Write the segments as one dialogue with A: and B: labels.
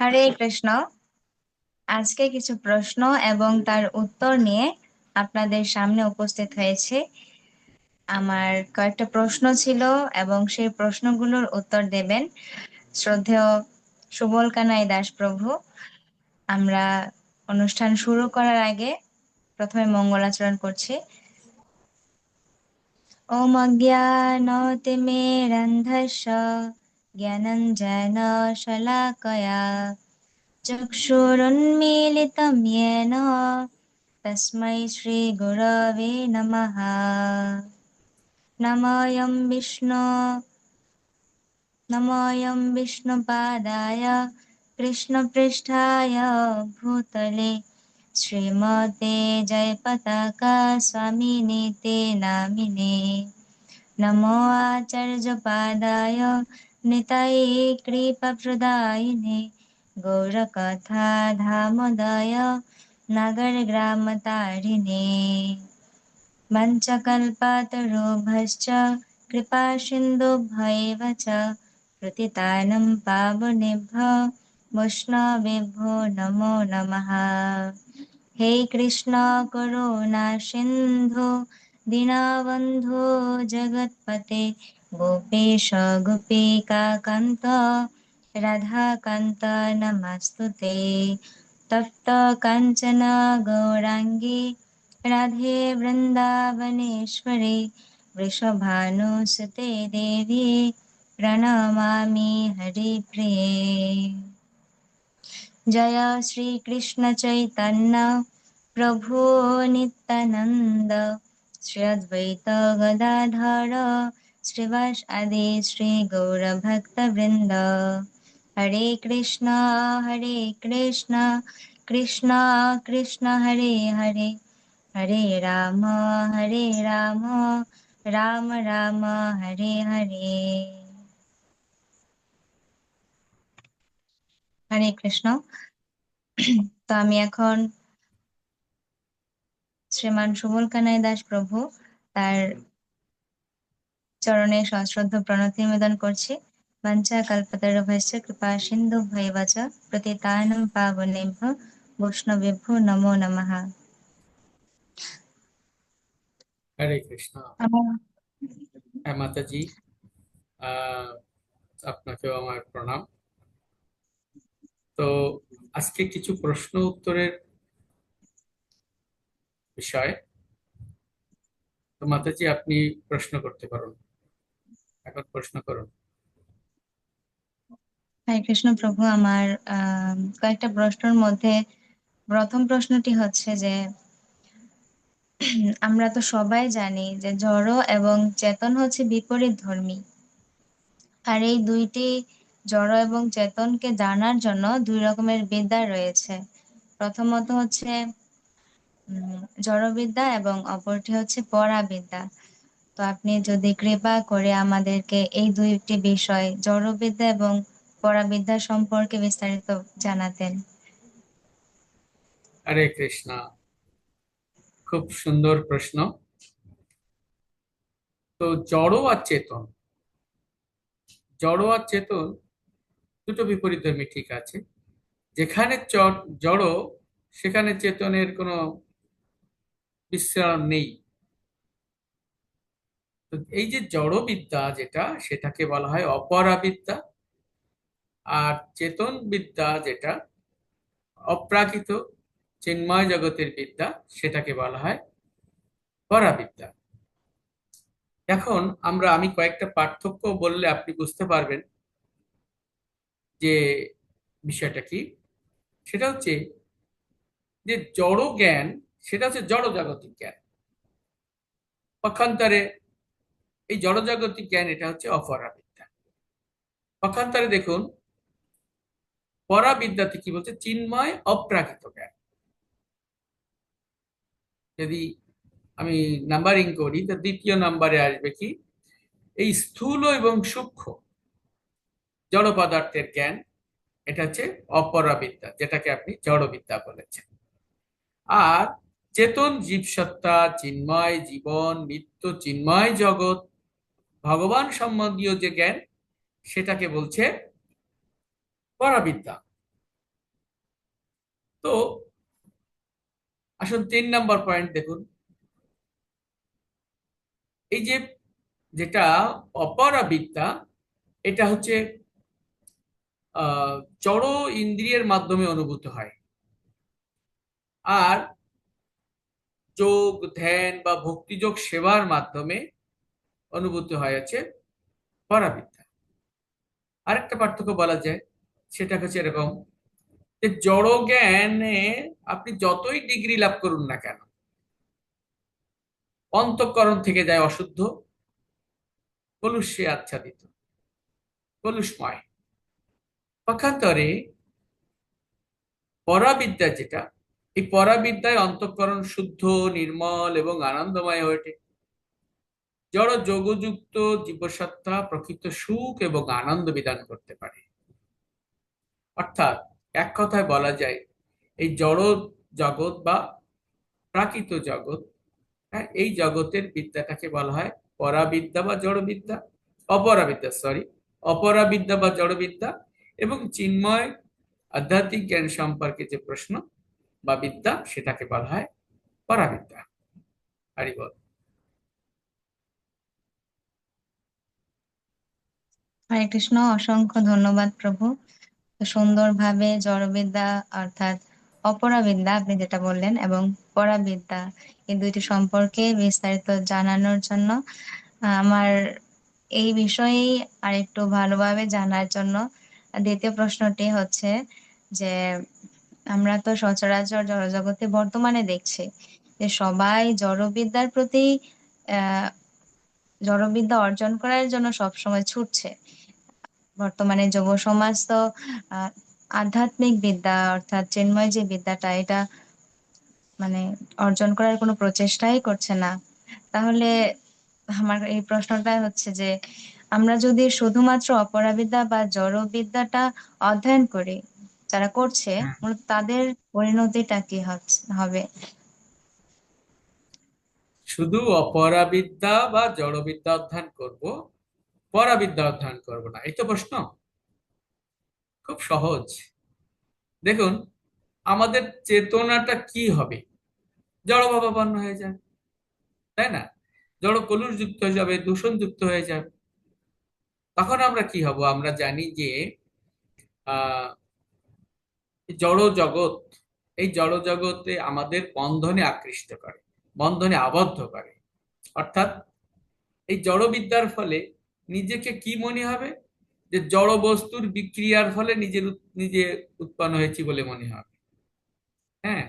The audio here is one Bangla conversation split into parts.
A: হরে কৃষ্ণ আজকে কিছু প্রশ্ন এবং তার উত্তর নিয়ে আপনাদের সামনে উপস্থিত হয়েছে আমার কয়েকটা প্রশ্ন ছিল এবং সেই প্রশ্নগুলোর উত্তর দেবেন শ্রদ্ধেয় সুবল কানাই দাস প্রভু আমরা অনুষ্ঠান শুরু করার আগে প্রথমে মঙ্গলাচরণ করছি ওম অজ্ঞান ज्ञानञ्जनशलाकया चक्षुरुन्मीलितं येन तस्मै श्रीगुरवे नमः नमोऽयं विष्णु नमोऽयं विष्णुपादाय कृष्णपृष्ठाय भूतले श्रीमते जयपताका स्वामिने ते नामिने नमो आचार्यपादाय नितये कृपप्रदायिने गौरकथा धामोदय नगरग्रामतारिणे मञ्चकल्पातरुभश्च कृपासिन्धुभैव च प्रतितानं पावनेभ्य वैष्णवेभ्यो नमो नमः हे कृष्ण करुणा सिन्धु दीनबन्धो जगत्पते गोपेश गोपिकान्त राधाकान्त नमस्तु ते तप्त काञ्चन गौराङ्गी राधे वृंदावनेश्वरी वृषभानुसुते देवी प्रणमामि हरिप्रिये जय श्रीकृष्णचैतन्य प्रभो नित्यानन्द श्री अद्वैत गदाधर শ্রীবাস আদি শ্রী গৌর ভক্ত বৃন্দ হরে কৃষ্ণ হরে কৃষ্ণ কৃষ্ণ কৃষ্ণ হরে হরে হরে রাম হরে রাম রাম রাম হরে হরে হরে কৃষ্ণ তো আমি এখন শ্রীমান সুমুল কানাই দাস প্রভু তার চরণে সশ্রদ্ধ প্রণতি নিবেদন করছি বাঞ্চা কালপাতার ভয়স্য কৃপা সিন্ধু ভয়বাচ প্রতিতানম পাবনেভ্য বৈষ্ণবেভ্য নমো নমঃ
B: হরে কৃষ্ণ হ্যাঁ মাতাজি আপনাকেও আমার প্রণাম তো আজকে কিছু প্রশ্ন উত্তরের বিষয় তো মাতাজি আপনি প্রশ্ন করতে পারেন এখন প্রশ্ন করুন
A: হাই কৃষ্ণ প্রভু আমার কয়েকটা প্রশ্নের মধ্যে প্রথম প্রশ্নটি হচ্ছে যে আমরা তো সবাই জানি যে জড় এবং চেতন হচ্ছে বিপরীত ধর্মী আর এই দুইটি জড় এবং চেতনকে জানার জন্য দুই রকমের বিদ্যা রয়েছে প্রথমত হচ্ছে জড়বিদ্যা এবং অপরটি হচ্ছে পরাবিদ্যা বিদ্যা তো আপনি যদি কৃপা করে আমাদেরকে এই দুইটি বিষয় জড়বিদ্যা এবং পরাবিদ্যা সম্পর্কে বিস্তারিত জানাতেন
B: আরে কৃষ্ণ খুব সুন্দর প্রশ্ন তো জড় আর চেতন জড় আর চেতন দুটো বিপরীত ঠিক আছে যেখানে জড় সেখানে চেতনের কোনো বিশ্রাম নেই তো এই যে জড়বিদ্যা যেটা সেটাকে বলা হয় অপরাবিদ্যা আর চেতন বিদ্যা যেটা অপ্রাকৃত চিন্ময় জগতের বিদ্যা সেটাকে বলা হয় পরাবিদ্যা এখন আমরা আমি কয়েকটা পার্থক্য বললে আপনি বুঝতে পারবেন যে বিষয়টা কি সেটা হচ্ছে যে জড় জ্ঞান সেটা হচ্ছে জড় জাগতিক জ্ঞান পক্ষান্তরে এই জড়জাগতিক জ্ঞান এটা হচ্ছে অপরাবিদ্যা পক্ষান্তরে দেখুন পরাবিদ্যাতে কি বলছে চিন্ময় অপ্রাকৃত জ্ঞান যদি আমি নাম্বারিং করি তো দ্বিতীয় নাম্বারে আসবে কি এই স্থূল এবং সূক্ষ্ম জড় পদার্থের জ্ঞান এটা হচ্ছে অপরাবিদ্যা যেটাকে আপনি জড়বিদ্যা বলেছেন আর চেতন জীবসত্তা চিন্ময় জীবন মৃত্যু চিন্ময় জগৎ ভগবান সম্বন্ধীয় যে জ্ঞান সেটাকে বলছে পরাবিদ্যা তো আসুন তিন নম্বর পয়েন্ট দেখুন এই যে যেটা অপরাবিদ্যা এটা হচ্ছে চর ইন্দ্রিয়ের মাধ্যমে অনুভূত হয় আর যোগ ধ্যান বা ভক্তিযোগ সেবার মাধ্যমে অনুভূত আছে পরাবিদ্যা আরেকটা পার্থক্য বলা যায় সেটা হচ্ছে এরকম যে জড় জ্ঞানে আপনি যতই ডিগ্রি লাভ করুন না কেন অন্তঃকরণ থেকে যায় অশুদ্ধ কলুষে আচ্ছাদিত কলুষময় পক্ষান্তরে পরাবিদ্যা যেটা এই পরাবিদ্যায় অন্তঃকরণ শুদ্ধ নির্মল এবং আনন্দময় হয়ে ওঠে জড় যোগযুক্ত জীবসত্তা প্রকৃত সুখ এবং আনন্দ বিধান করতে পারে অর্থাৎ এক কথায় বলা যায় এই জড় জগৎ বা প্রাকৃত জগৎ হ্যাঁ, এই জগতের বিদ্যাটাকে বলা হয় পরাবিদ্যা বা জড়বিদ্যা অপরাবিদ্যা সরি অপরাবিদ্যা বা জড়বিদ্যা এবং চিন্ময় আধ্যাত্মিক জ্ঞান সম্পর্কে যে প্রশ্ন বা বিদ্যা সেটাকে বলা হয় পরাবিদ্যা হরিবল
A: হরে কৃষ্ণ অসংখ্য ধন্যবাদ প্রভু সুন্দরভাবে জড়বিদ্যা অর্থাৎ অপরাবিদ্যা আপনি যেটা বললেন এবং পরাবিদ্যা এই দুইটি সম্পর্কে বিস্তারিত জানানোর জন্য আমার এই বিষয়ে আরেকটু ভালোভাবে জানার জন্য দ্বিতীয় প্রশ্নটি হচ্ছে যে আমরা তো সচরাচর জড়জগতে বর্তমানে দেখছি যে সবাই জড়বিদ্যার প্রতি আহ জড়বিদ্যা অর্জন করার জন্য সবসময় ছুটছে বর্তমানে যুব সমাজ তো আধ্যাত্মিক বিদ্যা অর্থাৎ চিন্ময় যে বিদ্যাটা এটা মানে অর্জন করার কোনো প্রচেষ্টাই করছে না তাহলে আমার এই প্রশ্নটা হচ্ছে যে আমরা যদি শুধুমাত্র অপরাবিদ্যা বা জড়বিদ্যাটা অধ্যয়ন করি যারা করছে তাদের পরিণতিটা কি হবে
B: শুধু অপরাবিদ্যা বা জড়বিদ্যা অধ্যয়ন করব বিদ্যা অধ্যয়ন করব না এই তো প্রশ্ন খুব সহজ দেখুন আমাদের চেতনাটা কি হবে ভাবাপন্ন হয়ে যাবে তাই না জড় কলুষ যুক্ত হয়ে যাবে দূষণ যুক্ত হয়ে যাবে তখন আমরা কি হব আমরা জানি যে জড় জগৎ এই জড় জগতে আমাদের বন্ধনে আকৃষ্ট করে বন্ধনে আবদ্ধ করে অর্থাৎ এই জড়বিদ্যার ফলে নিজেকে কি মনে হবে যে জড় বস্তুর বিক্রিয়ার ফলে নিজের নিজে উৎপন্ন হয়েছি বলে মনে হবে হ্যাঁ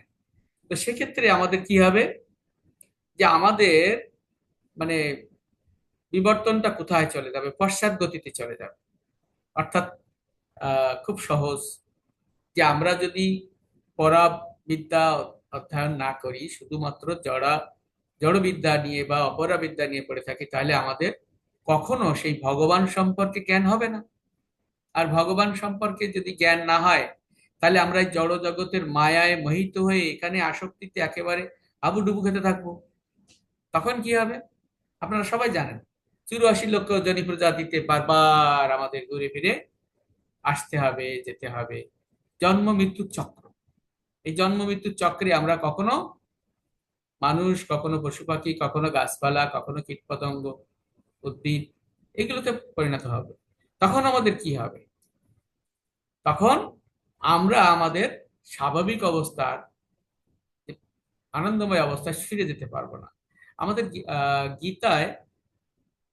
B: তো সেক্ষেত্রে আমাদের কি হবে যে আমাদের মানে বিবর্তনটা কোথায় চলে যাবে পশ্চাৎ গতিতে চলে যাবে অর্থাৎ খুব সহজ যে আমরা যদি পরা বিদ্যা অধ্যয়ন না করি শুধুমাত্র জড়া জড়বিদ্যা নিয়ে বা অপরাবিদ্যা নিয়ে পড়ে থাকি তাহলে আমাদের কখনো সেই ভগবান সম্পর্কে জ্ঞান হবে না আর ভগবান সম্পর্কে যদি জ্ঞান না হয় তাহলে আমরা এই জড় জগতের মায়ায় মোহিত হয়ে এখানে আসক্তিতে একেবারে ডুবু খেতে থাকবো তখন কি হবে আপনারা সবাই জানেন চুরাশি লক্ষ জনী প্রজাতিতে বারবার আমাদের ঘুরে ফিরে আসতে হবে যেতে হবে জন্ম মৃত্যু চক্র এই জন্ম মৃত্যু চক্রে আমরা কখনো মানুষ কখনো পশু পাখি কখনো গাছপালা কখনো কীটপতঙ্গ উদ্ভিদ এগুলোতে পরিণত হবে তখন আমাদের কি হবে তখন আমরা আমাদের স্বাভাবিক অবস্থার আনন্দময় অবস্থায় ফিরে যেতে পারবো না আমাদের গীতায়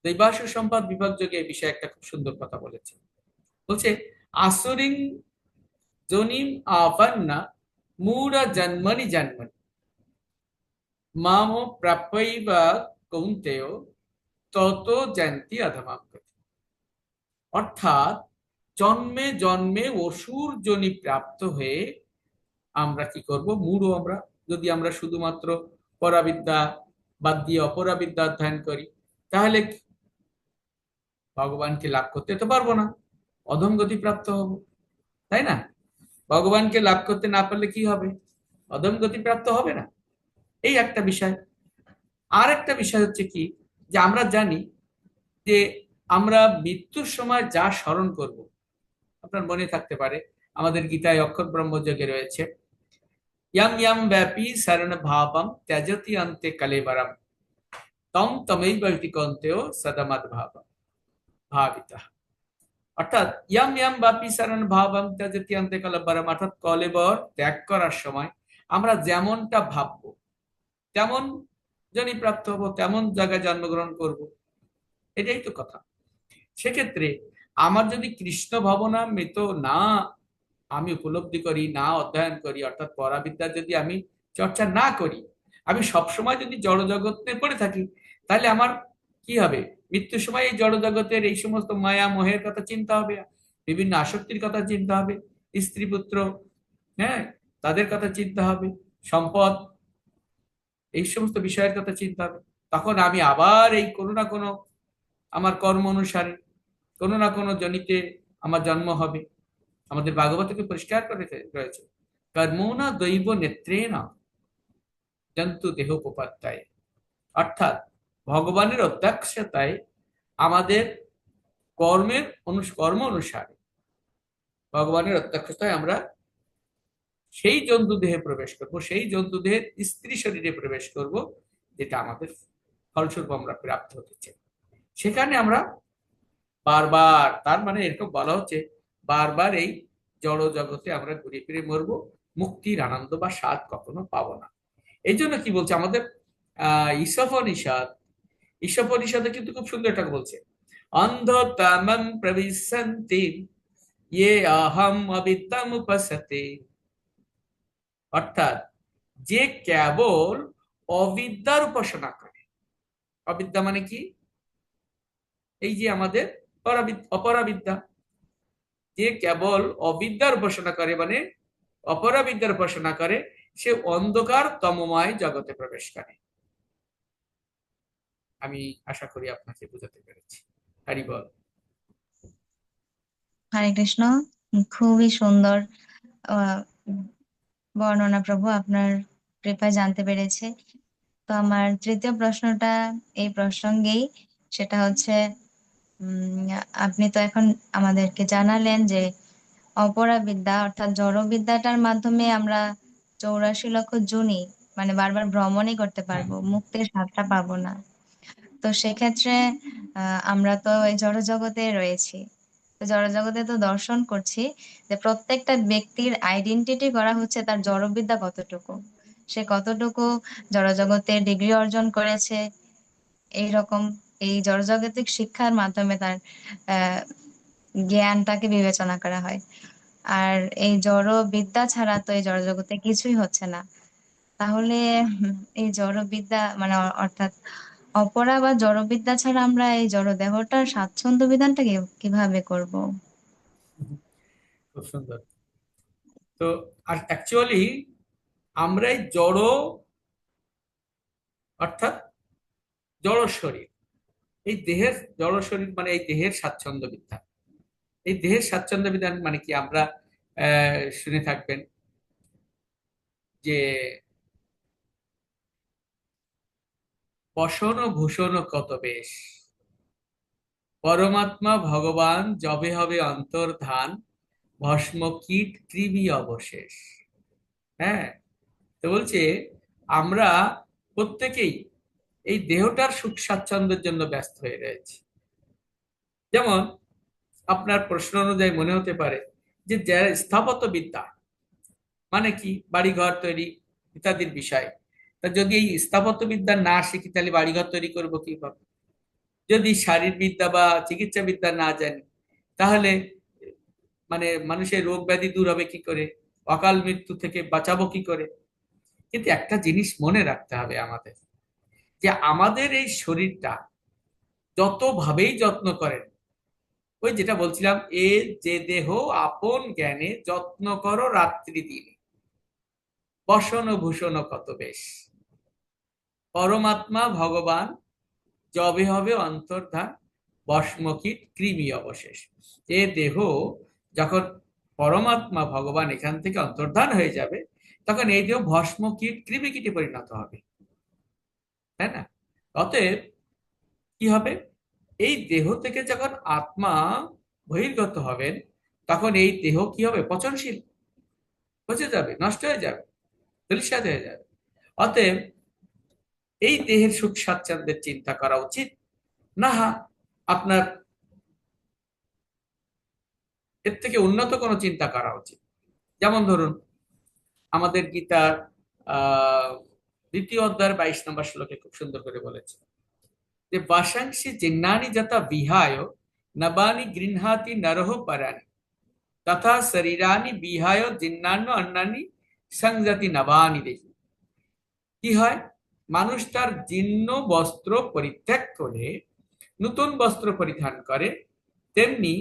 B: দৈবাস সম্পদ বিভাগ যোগে এই বিষয়ে একটা খুব সুন্দর কথা বলেছে বলছে আসরিং জনিম আপান্না মুরা জন্মনি জন্মনি মাম প্রাপ্যই বা কৌন্তেয় তত জ্যান্তি আধমাঙ্গতি অর্থাৎ জন্মে জন্মে অসুর জনি প্রাপ্ত হয়ে আমরা কি করব মূঢ় আমরা যদি আমরা শুধুমাত্র পরাবিদ্যা বাদ দিয়ে অপরাবিদ্যা অধ্যয়ন করি তাহলে ভগবানকে লাভ করতে তো পারবো না অধম গতি প্রাপ্ত হব তাই না ভগবানকে লাভ করতে না পারলে কি হবে অধম গতি প্রাপ্ত হবে না এই একটা বিষয় আর একটা বিষয় হচ্ছে কি যে আমরা জানি যে আমরা মৃত্যুর সময় যা স্মরণ করব আপনার মনে থাকতে পারে আমাদের গীতায় অক্ষর ব্রহ্মযোগে রয়েছে ইয়াম ইয়াম ব্যাপী শরণ ভাবম ত্যাজতি অন্তে কালেবরম তম তমেই বৈটিকন্তেও সদমদ ভাবম ভাবিতা অর্থাৎ ইয়াম ইয়াম ব্যাপী শরণ ভাবম ত্যাজতি অন্তে কালেবরম অর্থাৎ কলেবর ত্যাগ করার সময় আমরা যেমনটা ভাবব তেমন জানি প্রাপ্ত হবো তেমন জায়গায় জন্মগ্রহণ করব। এটাই তো কথা সেক্ষেত্রে আমার যদি কৃষ্ণ ভাবনা মৃত না আমি উপলব্ধি করি না অধ্যয়ন করি অর্থাৎ পরাবিদ্যা যদি আমি চর্চা না করি আমি সবসময় যদি জড় জগতে পড়ে থাকি তাহলে আমার কি হবে মৃত্যুর সময় এই জড় জগতের এই সমস্ত মায়া মোহের কথা চিন্তা হবে বিভিন্ন আসক্তির কথা চিন্তা হবে স্ত্রী পুত্র হ্যাঁ তাদের কথা চিন্তা হবে সম্পদ এই সমস্ত বিষয়ের কথা চিন্তা হবে তখন আমি আবার এই কোনো না কোনো আমার কর্ম অনুসারে কোনো না কোনো জনিতে আমার জন্ম হবে আমাদের ভাগবতকে পরিষ্কার করে রয়েছে না দৈব নেত্রে না জন্তু দেহ উপাত্তায় অর্থাৎ ভগবানের অধ্যক্ষতায় আমাদের কর্মের কর্ম অনুসারে ভগবানের অধ্যক্ষতায় আমরা সেই জন্তু দেহে প্রবেশ করব সেই জন্তু দেহের স্ত্রী শরীরে প্রবেশ করব যেটা আমাদের ফলস্বরূপ আমরা প্রাপ্ত হতে চাই সেখানে আমরা বারবার তার মানে এরকম বলা হচ্ছে বারবার এই জড় জগতে আমরা ঘুরে ফিরে মরব মুক্তির আনন্দ বা স্বাদ কখনো পাবো না এই জন্য কি বলছে আমাদের আহ ঈশাফনিষাদ ঈশাফনিষাদে কিন্তু খুব সুন্দর একটা বলছে অন্ধ তামম প্রবিশন্তি ইয়ে অহম অবিদ্যাম উপসতে অর্থাৎ যে কেবল অবিদ্যার উপাসনা করে অবিদ্যা মানে কি এই যে আমাদের অপরাবিদ্যা যে কেবল অবিদ্যার উপাসনা করে মানে অপরাবিদ্যার উপাসনা করে সে অন্ধকার তমময় জগতে প্রবেশ করে আমি আশা করি আপনাকে বুঝাতে পেরেছি হরি বল
A: হরে কৃষ্ণ খুবই সুন্দর বর্ণনা প্রভু আপনার কৃপায় জানতে পেরেছি তো আমার তৃতীয় প্রশ্নটা এই প্রসঙ্গেই সেটা হচ্ছে আপনি তো এখন আমাদেরকে জানালেন যে অপরাবিদ্যা অর্থাৎ জড়বিদ্যাটার মাধ্যমে আমরা চৌরাশি লক্ষ জুনি মানে বারবার ভ্রমণই করতে পারবো মুক্তির স্বাদটা পাবো না তো সেক্ষেত্রে আমরা তো ওই জড় জগতে রয়েছি জড়জগতে তো দর্শন করছি যে প্রত্যেকটা ব্যক্তির আইডেন্টিটি করা হচ্ছে তার জড়বিদ্যা কতটুকু সে কতটুকু জড়জগতে ডিগ্রি অর্জন করেছে এই রকম এই জড়জাগতিক শিক্ষার মাধ্যমে তার জ্ঞানটাকে বিবেচনা করা হয় আর এই জড় বিদ্যা ছাড়া তো এই জড়জগতে কিছুই হচ্ছে না তাহলে এই জড় বিদ্যা মানে অর্থাৎ অপরা বা জড়বিদ্যা ছাড়া আমরা এই জড় দেহটার স্বাচ্ছন্দ্য বিধানটাকে কিভাবে করব
B: খুব সুন্দর তো আর অ্যাকচুয়ালি আমরা এই জড় অর্থাৎ জড় শরীর এই দেহের জড় শরীর মানে এই দেহের স্বাচ্ছন্দ্য বিধান এই দেহের স্বাচ্ছন্দ্য বিধান মানে কি আমরা শুনে থাকবেন যে পশন ভূষণ কত বেশ পরমাত্মা ভগবান যবে হবে অন্তর্ধান ভস্ম কীট কৃমি অবশেষ হ্যাঁ তো বলছে আমরা প্রত্যেকেই এই দেহটার সুখ স্বাচ্ছন্দ্যের জন্য ব্যস্ত হয়ে রয়েছে যেমন আপনার প্রশ্ন অনুযায়ী মনে হতে পারে যে স্থাপত্য বিদ্যা মানে কি বাড়িঘর তৈরি ইত্যাদির বিষয় যদি এই স্থাপত্যবিদ্যা না শিখি তাহলে বাড়িঘর তৈরি করবো কিভাবে যদি শারীরবিদ্যা বা চিকিৎসা বিদ্যা না জানি তাহলে মানে মানুষের রোগ ব্যাধি দূর হবে কি করে অকাল মৃত্যু থেকে বাঁচাবো কি করে কিন্তু একটা জিনিস মনে রাখতে হবে আমাদের যে আমাদের এই শরীরটা যতভাবেই যত্ন করেন ওই যেটা বলছিলাম এ যে দেহ আপন জ্ঞানে যত্ন করো রাত্রি দিনে বসন ভূষণ কত বেশ পরমাত্মা ভগবান যবে হবে অন্তর্ধান বসমকীট কৃমি অবশেষ এ দেহ যখন পরমাত্মা ভগবান এখান থেকে অন্তর্ধান হয়ে যাবে তখন এই দেহ ভস্ম কীট কৃমি কীটে পরিণত হবে তাই না অতএব কি হবে এই দেহ থেকে যখন আত্মা বহির্গত হবেন তখন এই দেহ কি হবে পচনশীল পচে যাবে নষ্ট হয়ে যাবে হয়ে যাবে অতএব এই দেহের সুখ স্বাচ্ছন্দ্যের চিন্তা করা উচিত না আপনার এর থেকে উন্নত কোন চিন্তা করা উচিত যেমন ধরুন আমাদের গীতার দ্বিতীয় অধ্যায়ের বাইশ নম্বর শ্লোকে খুব সুন্দর করে বলেছে যে বাসাংশি জিন্নানি যথা বিহায় নবানি গৃহাতি নরহ পারানি তথা শরীরানি বিহায় জিন্নান্য অন্যানি সংজাতি নবানি দেখি কি হয় মানুষ তার জীর্ণ বস্ত্র পরিত্যাগ করে নতুন বস্ত্র পরিধান করে তেমনি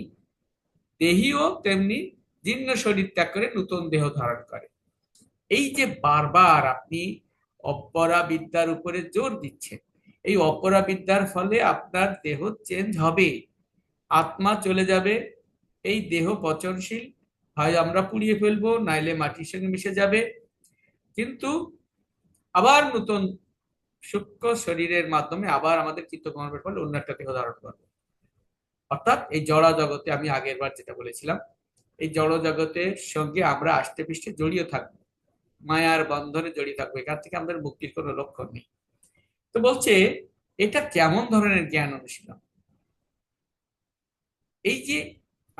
B: দেহিও তেমনি জীর্ণ শরীর ত্যাগ করে নতুন দেহ ধারণ করে এই যে বারবার আপনি বিদ্যার উপরে জোর দিচ্ছেন এই অপরাবিদ্যার ফলে আপনার দেহ চেঞ্জ হবে আত্মা চলে যাবে এই দেহ পচনশীল হয় আমরা পুড়িয়ে ফেলবো নাইলে মাটির সঙ্গে মিশে যাবে কিন্তু আবার নতুন সূক্ষ্ম শরীরের মাধ্যমে আবার আমাদের চিত্তকর্মের ফলে অন্য একটা দেহ ধারণ করবে অর্থাৎ এই জড়া জগতে আমি আগের বার যেটা বলেছিলাম এই জড় জগতের সঙ্গে আমরা আষ্টে পৃষ্ঠে জড়িয়ে থাকবো মায়ার বন্ধনে জড়িয়ে থাকবো এখান থেকে আমাদের মুক্তির কোনো লক্ষণ নেই তো বলছে এটা কেমন ধরনের জ্ঞান অনুশীলন এই যে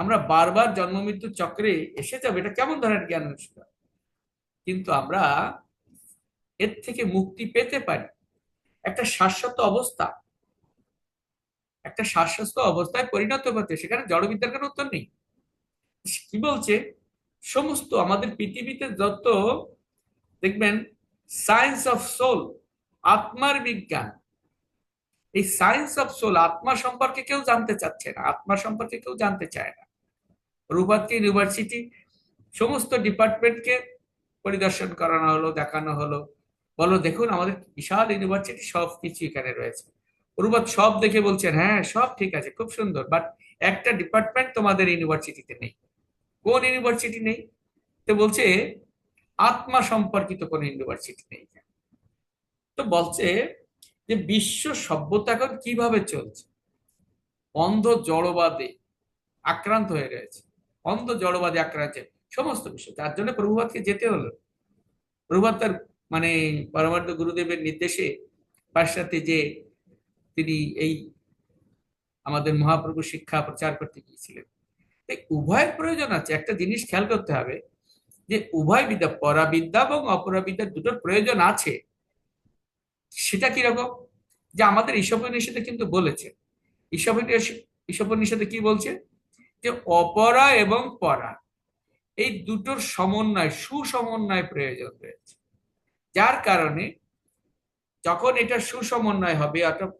B: আমরা বারবার জন্ম চক্রে এসে যাবে এটা কেমন ধরনের জ্ঞান অনুশীলন কিন্তু আমরা এর থেকে মুক্তি পেতে পারি একটা শাশ্বত অবস্থা একটা শ্বাসকষ্ট অবস্থায় পরিণত হতে সেখানে জড়বিদ্যার কোনো উত্তর নেই কি বলছে সমস্ত আমাদের পৃথিবীতে যত দেখবেন সায়েন্স অফ সোল আত্মার বিজ্ঞান এই সায়েন্স অফ সোল আত্মা সম্পর্কে কেউ জানতে চাচ্ছে না আত্মা সম্পর্কে কেউ জানতে চায় না রূপাতকে ইউনিভার্সিটি সমস্ত ডিপার্টমেন্টকে পরিদর্শন করানো হলো দেখানো হলো বলো দেখুন আমাদের বিশাল ইউনিভার্সিটি সব কিছু এখানে রয়েছে অনুবাদ সব দেখে বলছেন হ্যাঁ সব ঠিক আছে খুব সুন্দর বাট একটা ডিপার্টমেন্ট তোমাদের ইউনিভার্সিটিতে নেই কোন ইউনিভার্সিটি নেই তো বলছে আত্মা সম্পর্কিত কোন ইউনিভার্সিটি নেই তো বলছে যে বিশ্ব সভ্যতা এখন কিভাবে চলছে অন্ধ জড়বাদে আক্রান্ত হয়ে রয়েছে অন্ধ জড়বাদে আক্রান্ত সমস্ত বিশ্ব তার জন্য প্রভুবাদকে যেতে হলো প্রভুবাদ তার মানে পরমার্থ গুরুদেবের নির্দেশে পাশ্চাত্যে যে তিনি এই আমাদের মহাপ্রভু শিক্ষা প্রচার করতে গিয়েছিলেন তাই উভয়ের প্রয়োজন আছে একটা জিনিস খেয়াল করতে হবে যে উভয় বিদ্যা পরাবিদ্যা এবং অপরাবিদ্যা দুটোর প্রয়োজন আছে সেটা কিরকম যে আমাদের ঈশপনিষদে কিন্তু বলেছে নিষেধে কি বলছে যে অপরা এবং পরা এই দুটোর সমন্বয় সুসমন্বয় প্রয়োজন রয়েছে যার কারণে যখন এটা সুসমন্বয় হবে অর্থাৎ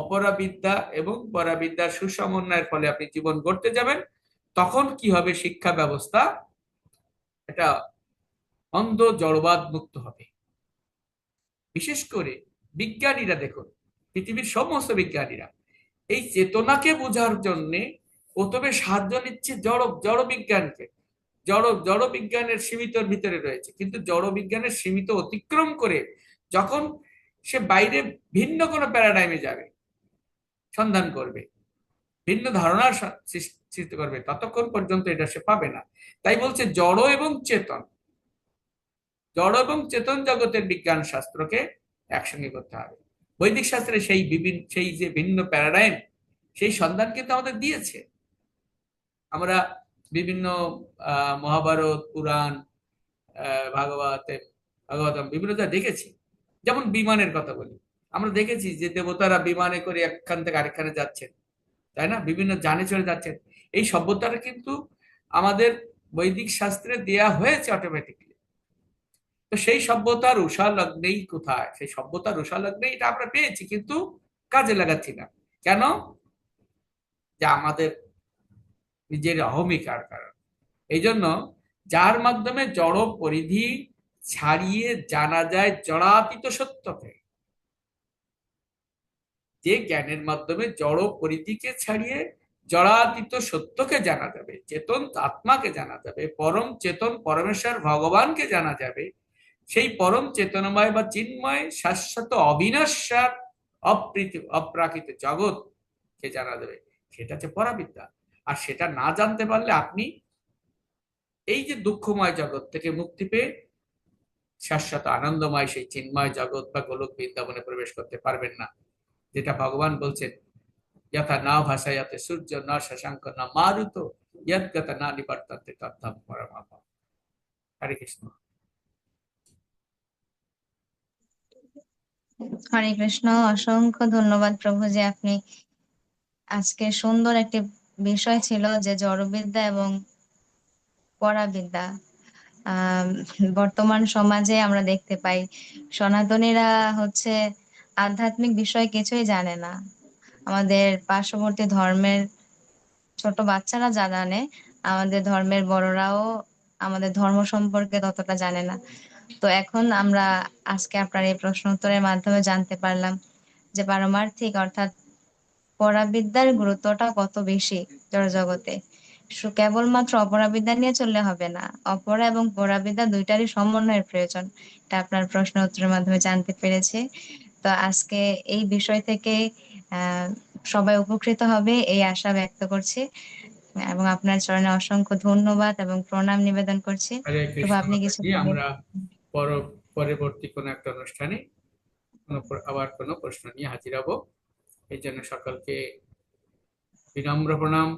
B: অপরাবিদ্যা এবং পরাবিদ্যার সুসমন্বয়ের ফলে আপনি জীবন গড়তে যাবেন তখন কি হবে শিক্ষা ব্যবস্থা এটা অন্ধ জড়বাদ মুক্ত হবে বিশেষ করে বিজ্ঞানীরা দেখুন পৃথিবীর সমস্ত বিজ্ঞানীরা এই চেতনাকে বোঝার জন্যে প্রথমে সাহায্য নিচ্ছে জড় জড় বিজ্ঞানকে জড় জড়বিজ্ঞানের সীমিতর ভিতরে রয়েছে কিন্তু জড়বিজ্ঞানের সীমিত অতিক্রম করে যখন সে বাইরে ভিন্ন কোনো প্যারাডাইমে যাবে সন্ধান করবে ভিন্ন ধারণার সৃষ্টি করবে ততক্ষণ পর্যন্ত এটা সে পাবে না তাই বলছে জড় এবং চেতন জড় এবং চেতন জগতের বিজ্ঞান শাস্ত্রকে একসঙ্গে করতে হবে বৈদিক শাস্ত্রে সেই বিভিন্ন সেই যে ভিন্ন প্যারাডাইম সেই সন্ধান কিন্তু আমাদের দিয়েছে আমরা বিভিন্ন মহাভারত পুরাণ ভাগবত ভাগবত বিভিন্ন যা দেখেছি যেমন বিমানের কথা বলি আমরা দেখেছি যে দেবতারা বিমানে করে একখান থেকে আরেকখানে যাচ্ছেন তাই না বিভিন্ন যানে চলে যাচ্ছেন এই সভ্যতাটা কিন্তু আমাদের বৈদিক শাস্ত্রে দেয়া হয়েছে অটোমেটিকলি তো সেই সভ্যতার উষা লগ্নেই কোথায় সেই সভ্যতার উষা লগ্নেই এটা আমরা পেয়েছি কিন্তু কাজে লাগাচ্ছি না কেন যে আমাদের নিজের অহমিকার কারণ এই জন্য যার মাধ্যমে জড় পরিধি ছাড়িয়ে জানা যায় জড়াতীত সত্যকে যে জ্ঞানের মাধ্যমে জড় পরিধিকে ছাড়িয়ে জড়াতীত সত্যকে জানা যাবে চেতন আত্মাকে জানা যাবে পরম চেতন পরমেশ্বর ভগবানকে জানা যাবে সেই পরম চেতনময় বা চিন্ময় শাশ্বত অবিনাশ্বার অপ্রীতি অপ্রাকৃত জগৎকে জানা যাবে সেটা হচ্ছে পরাবিদ্যা আর সেটা না জানতে পারলে আপনি এই যে দুঃখময় জগৎ থেকে মুক্তি পেয়ে শাশ্বত আনন্দময় সেই চিন্ময় জগৎ বা গোলক বৃন্দাবনে প্রবেশ করতে পারবেন না যেটা ভগবান বলছেন যথা না যাতে সূর্য না শশাঙ্ক না মারুত ইয়ৎগত না নিবর্তন্তে তথ্য পরমাপা হরে কৃষ্ণ
A: হরে কৃষ্ণ অসংখ্য ধন্যবাদ প্রভু যে আপনি আজকে সুন্দর একটি বিষয় ছিল যে জড়বিদ্যা এবং পরাবিদ্যা বর্তমান সমাজে আমরা দেখতে পাই সনাতনীরা হচ্ছে আধ্যাত্মিক বিষয় কিছুই জানে না আমাদের পার্শ্ববর্তী ধর্মের ছোট বাচ্চারা যা জানে আমাদের ধর্মের বড়রাও আমাদের ধর্ম সম্পর্কে ততটা জানে না তো এখন আমরা আজকে আপনার এই প্রশ্ন উত্তরের মাধ্যমে জানতে পারলাম যে পারমার্থিক অর্থাৎ পরাবিদ্যার গুরুত্বটা কত বেশি জড়জগতে কেবলমাত্র অপরাবিদ্যা নিয়ে চললে হবে না অপরা এবং পরাবিদ্যা দুইটারই সমন্বয়ের প্রয়োজন এটা আপনার প্রশ্ন উত্তরের মাধ্যমে জানতে পেরেছে তো আজকে এই বিষয় থেকে সবাই উপকৃত হবে এই আশা ব্যক্ত করছি এবং আপনার চরণে অসংখ্য ধন্যবাদ এবং প্রণাম নিবেদন করছি আপনি কিছু
B: আমরা পরবর্তী কোন একটা অনুষ্ঠানে আবার কোন প্রশ্ন নিয়ে হাজির হবো এই জন্য সকলকে বিনম্র প্রণাম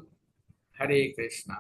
B: হরে কৃষ্ণা